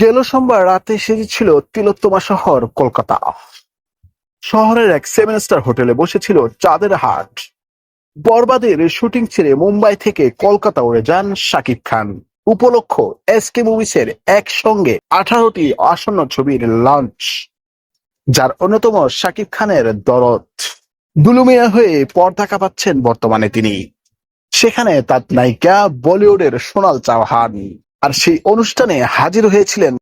গেল সোমবার রাতে সেজেছিল তিলোত্তমা শহর, কলকাতা। শহরের এক সেভেন স্টার হোটেলে বসেছিল চাঁদের হাট। বরবাদের শুটিং ছেড়ে মুম্বাই থেকে কলকাতা উড়ে যান শাকিব খান। উপলক্ষ এসকে মুভিসের একসঙ্গে আঠারোটি আসন্ন ছবির লঞ্চ যার অন্যতম শাকিব খানের দরদ। দুলুমিয়া হয়ে পর্দা কাঁপাচ্ছেন বর্তমানে তিনি। সেখানে তার নায়িকা বলিউডের সোনাল চৌহান আর সেই অনুষ্ঠানে হাজির হয়েছিলেন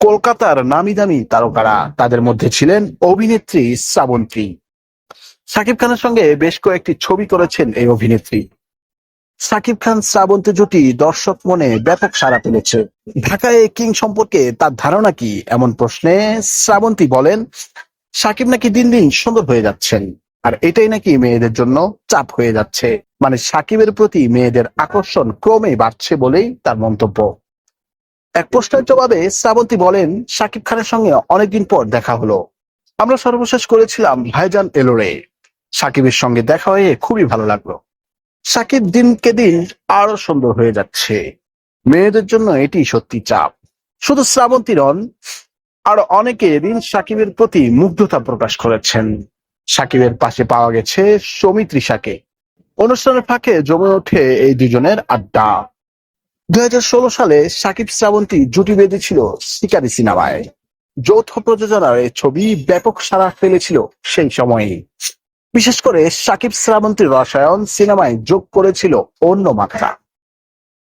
কলকাতার নামি দামি তারকারা। তাদের মধ্যে ছিলেন অভিনেত্রী শ্রাবন্তী। সাকিব খানের সঙ্গে বেশ কয়েকটি ছবি করেছেন এই অভিনেত্রী। সাকিব খান শ্রাবন্তী জুটি দর্শক মনে ব্যাপক সাড়া ফেলেছে ঢাকায় কিং সম্পর্কে তার ধারণা কি? এমন প্রশ্নে শ্রাবন্তী বলেন, সাকিব নাকি দিন দিন সুন্দর হয়ে যাচ্ছেন, আর এটাই নাকি মেয়েদের জন্য চাপ হয়ে যাচ্ছে। মানে সাকিবের প্রতি মেয়েদের আকর্ষণ ক্রমে বাড়ছে বলেই তার মন্তব্য। এক প্রশ্নের জবাবে শ্রাবন্তী বলেন, সাকিব খানের সঙ্গে অনেকদিন পর দেখা হলো। আমরা সর্বশেষ করেছিলাম ভাইজান এলোরে। সাকিবের সঙ্গে দেখা হয়ে খুবই ভালো লাগল। সাকিব দিনকে দিন আরও সুন্দর হয়ে যাচ্ছে। মেয়েদের জন্য এটি সত্যি চাপ। শুধু শ্রাবন্তী নন, আরও অনেকে এদিন সাকিবের প্রতি মুগ্ধতা প্রকাশ করেছেন। সাকিবের পাশে পাওয়া গেছে সৌমিত্রী সাকে অনুষ্ঠানের ফাঁকে জমে ওঠে এই দুজনের আড্ডা। দুই হাজার ষোলো সালে সাকিব শ্রাবন্তী জুটি বেঁধেছিল শিকারি সিনেমায়। যৌথ প্রযোজনার এই ছবি ব্যাপক সাড়া ফেলেছিল সেই সময়ে। বিশেষ করে সাকিব শ্রাবন্তীর রসায়ন সিনেমায় যোগ করেছিল অন্য মাত্রা।